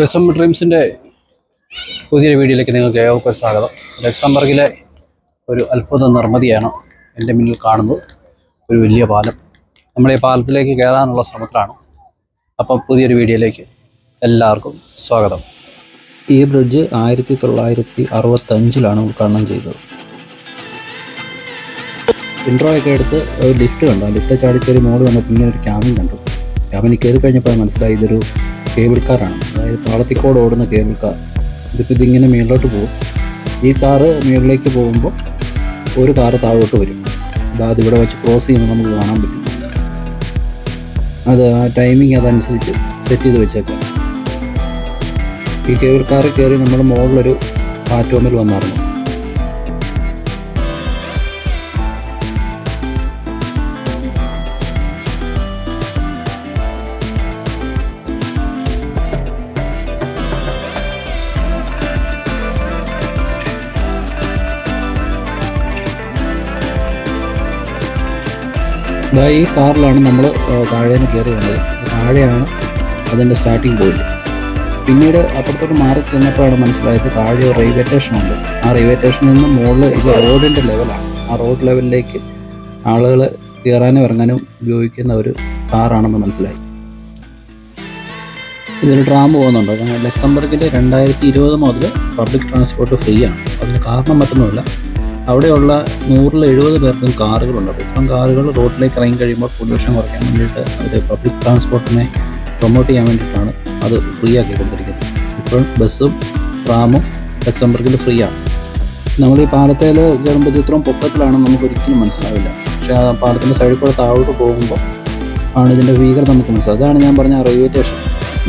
December ഡ്രീംസിന്റെ പുതിയൊരു വീഡിയോയിലേക്ക് നിങ്ങൾക്ക് ഏവർക്കും സ്വാഗതം. ലക്സംബർഗിലെ ഒരു അത്ഭുത നിർമ്മിതിയാണ് എന്റെ മുന്നിൽ കാണുന്നത്. ഒരു വലിയ പാലം. നമ്മൾ ഈ പാലത്തിലേക്ക് കയറാനുള്ള ശ്രമത്തിലാണ്. അപ്പം പുതിയൊരു വീഡിയോയിലേക്ക് എല്ലാവർക്കും സ്വാഗതം. ഈ ബ്രിഡ്ജ് ആയിരത്തി തൊള്ളായിരത്തി അറുപത്തഞ്ചിലാണ് ഉദ്ഘാടനം ചെയ്തത്. ഇൻട്രോ ഒക്കെ എടുത്ത് ഒരു ലിഫ്റ്റ് കണ്ടു. ലിഫ്റ്റ് ചാടി കയറി മോൾ വന്നപ്പോൾ ഇങ്ങനെ ഒരു ക്യാബിൻ കണ്ടു ക്യാബിനിൽ കയറി കഴിഞ്ഞപ്പോൾ മനസ്സിലായി ഇതൊരു കേബിൾ കാറാണ് അതായത് പാളത്തിക്കോട് ഓടുന്ന കേബിൾ കാർ ഇതിപ്പോൾ ഇതിങ്ങനെ മേളിലോട്ട് പോകും. ഈ കാറ് മുകളിലേക്ക് പോകുമ്പോൾ ഒരു കാറ് താഴോട്ട് വരും. അതായത് ഇവിടെ വെച്ച് ക്രോസ് ചെയ്യുന്നത് നമുക്ക് കാണാൻ പറ്റും. അത് ആ ടൈമിങ് അതനുസരിച്ച് സെറ്റ് ചെയ്ത് വെച്ചേക്കാം. ഈ കേബിൾ കാറിൽ കയറി നമ്മൾ മുകളിലൊരു പ്ലാറ്റ്ഫോമിൽ വന്നിറങ്ങും ഇതാ ഈ കാറിലാണ് നമ്മൾ താഴെ നിന്ന് കയറി വന്നത്. താഴെയാണ് അതിന്റെ സ്റ്റാർട്ടിങ് പോയിന്റ് പിന്നീട് അപ്പുറത്തോട്ട് മാറി ചെന്നപ്പോഴാണ് മനസ്സിലായത് താഴെ റെയിൽവേ സ്റ്റേഷൻ ഉണ്ട്. ആ റെയിൽവേ സ്റ്റേഷനിൽ നിന്ന് മുകളിൽ ഇത് റോഡിന്റെ ലെവലാണ് ആ റോഡ് ലെവലിലേക്ക് ആളുകൾ കയറാനും ഇറങ്ങാനും ഉപയോഗിക്കുന്ന ഒരു കാറാണെന്ന് മനസ്സിലായി. ഇതൊരു ട്രാം പോകുന്നുണ്ട്. ലക്സംബർഗിന്റെ രണ്ടായിരത്തി ഇരുപത് മുതൽ പബ്ലിക് ട്രാൻസ്പോർട്ട് ഫ്രീ ആണ്. അതിന് കാരണം മറ്റൊന്നുമില്ല. അവിടെയുള്ള നൂറിൽ എഴുപത് പേർക്കും കാറുകളുണ്ട്. അപ്പോൾ ഇത്തരം കാറുകൾ റോഡിലേക്ക് ഇറങ്ങി കഴിയുമ്പോൾ പൊല്യൂഷൻ കുറയ്ക്കാൻ വേണ്ടിയിട്ട് അവർ പബ്ലിക് ട്രാൻസ്പോർട്ടിനെ പ്രൊമോട്ട് ചെയ്യാൻ വേണ്ടിയിട്ടാണ് അത് ഫ്രീ ആക്കി കൊടുത്തിരിക്കുന്നത് ഇപ്പോൾ ബസ്സും ട്രാമും ലക്സംബർഗിൽ ഫ്രീ ആണ്. നമ്മൾ ഈ പാലത്തേൽ കയറുമ്പോൾ ഇത് ഇത്രയും പൊക്കത്തിലാണെന്ന് നമുക്ക് ഒരിക്കലും മനസ്സിലാവില്ല. പക്ഷേ ആ പാലത്തിന്റെ സൈഡിൽ കൂടെ താഴോട്ട് പോകുമ്പോൾ ആണ് ഇതിന്റെ ഭീകരത നമുക്ക് മനസ്സിലാവും അതാണ് ഞാൻ പറഞ്ഞ റെയിൽവേ സ്റ്റേഷൻ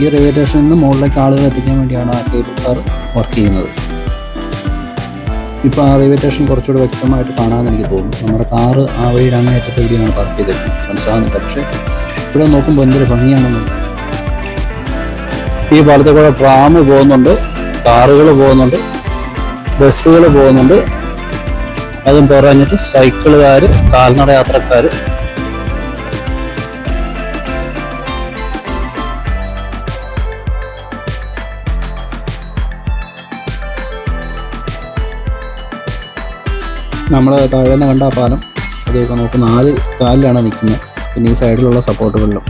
ഈ റെയിൽവേ സ്റ്റേഷനിൽ നിന്ന് മുകളിലേക്ക് ആളുകൾ എത്തിക്കാൻ വേണ്ടിയാണ് ആ കേബിൾ കാർ വർക്ക് ചെയ്യുന്നത്. ഇപ്പോൾ ആ റെയിൽവേ സ്റ്റേഷൻ കുറച്ചുകൂടി വ്യക്തമായിട്ട് കാണാമെന്ന് എനിക്ക് തോന്നുന്നു. നമ്മുടെ കാറ് ആ വഴിയുടെ അങ്ങേയറ്റത്തെ വഴിയാണ് പാർക്ക് ചെയ്തത് മനസ്സിലാകുന്നില്ല പക്ഷേ ഇവിടെ നോക്കുമ്പോൾ എന്തൊരു ഭംഗിയാണെന്ന് ഈ ഭാഗത്തെ കൂടെ ട്രാം പോകുന്നുണ്ട് കാറുകൾ പോകുന്നുണ്ട് ബസ്സുകൾ പോകുന്നുണ്ട്. അതും പറഞ്ഞിട്ട് സൈക്കിളുകാർ കാൽനട യാത്രക്കാർ നമ്മൾ താഴെ നിന്ന് കണ്ട ആ പാലം അതൊക്കെ നോക്ക് നാല് കാലിലാണ് നിൽക്കുന്നത്. പിന്നെ ഈ സൈഡിലുള്ള സപ്പോർട്ടുകളിലും.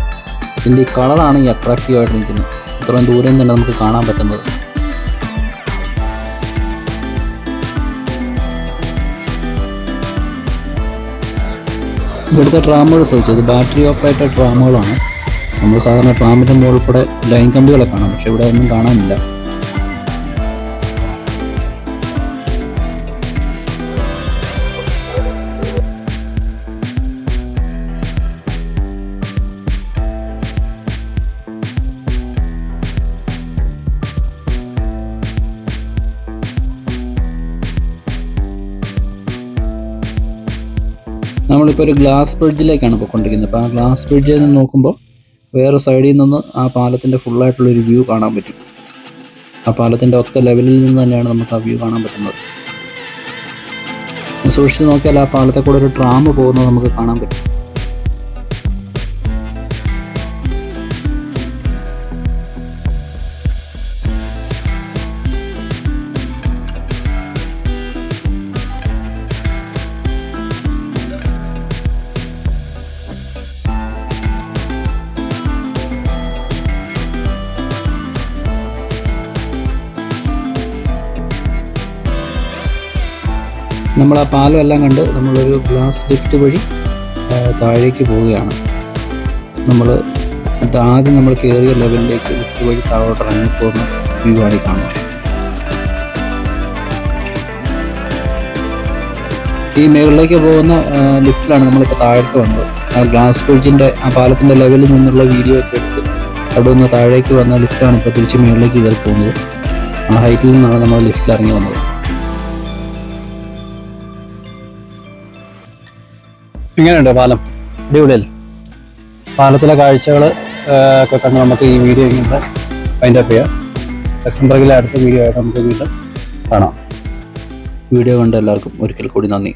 ഇതിന്റെ ഈ കളറാണ് ഈ അട്രാക്റ്റീവായിട്ട് നിൽക്കുന്നത്. ഇത്രയും ദൂരം തന്നെ നമുക്ക് കാണാൻ പറ്റുന്നത്. ഇവിടുത്തെ ട്രാമുകൾ സെർച്ച് ഇത് ബാറ്ററി ഓപ്പറേറ്റഡ് ട്രാമുകളാണ് നമ്മൾ സാധാരണ ട്രാമിന്റെ മുകളിൽ കൂടെ ലൈൻ കമ്പികളെ കാണാം. പക്ഷേ ഇവിടെ ഒന്നും കാണാനില്ല. നമ്മളിപ്പോൾ ഒരു ഗ്ലാസ് ബ്രിഡ്ജിലേക്കാണ് പോയിക്കൊണ്ടിരിക്കുന്നത് അപ്പോൾ ആ ഗ്ലാസ് ബ്രിഡ്ജിൽ നിന്ന് നോക്കുമ്പോൾ വേറെ സൈഡിൽ നിന്ന് ആ പാലത്തിന്റെ ഫുള്ളായിട്ടുള്ളൊരു വ്യൂ കാണാൻ പറ്റും. ആ പാലത്തിന്റെ ഒത്ത ലെവലിൽ നിന്ന് തന്നെയാണ് നമുക്ക് ആ വ്യൂ കാണാൻ പറ്റുന്നത്. സൂക്ഷിച്ച് നോക്കിയാൽ ആ പാലത്തെ കൂടെ ഒരു ട്രാം പോകുന്നത് നമുക്ക് കാണാൻ പറ്റും. നമ്മൾ ആ പാലം എല്ലാം കണ്ട് നമ്മളൊരു ഗ്ലാസ് ലിഫ്റ്റ് വഴി താഴേക്ക് പോവുകയാണ്. നമ്മൾ ആദ്യം നമ്മൾ കയറിയ ലെവലിലേക്ക് ലിഫ്റ്റ് വഴി താഴോട്ട് ഇറങ്ങിപ്പോകുന്ന വ്യൂ ആണ് കാണുന്നത്. ഈ മുകളിലേക്ക് പോകുന്ന ലിഫ്റ്റിലാണ് നമ്മളിപ്പോൾ താഴേക്ക് വന്നത്. ആ ഗ്ലാസ് ബ്രിഡ്ജിന്റെ ആ പാലത്തിന്റെ ലെവലിൽ നിന്നുള്ള വീഡിയോ ഒക്കെ എടുത്ത് അവിടെ നിന്ന് താഴേക്ക് വന്ന ലിഫ്റ്റാണ് ഇപ്പോൾ തിരിച്ച് മുകളിലേക്ക് കയറി പോകുന്നത്. ആ ഹൈറ്റിൽ നിന്നാണ് നമ്മൾ ലിഫ്റ്റിൽ ഇറങ്ങി വന്നത്. ഇങ്ങനെയുണ്ട് പാലം. അടിപൊളിയല്ലേ? പാലത്തിലെ കാഴ്ചകൾ ഒക്കെ കണ്ട് നമുക്ക് ഈ വീഡിയോ ഇങ്ങനെ ഫൈൻഡ് അപ്പ് ചെയ്യാം. ലക്സംബർഗിലെ അടുത്ത വീഡിയോ ആയിട്ട് നമുക്ക് വീണ്ടും കാണാം. വീഡിയോ കണ്ട എല്ലാവർക്കും ഒരിക്കൽ കൂടി നന്ദി.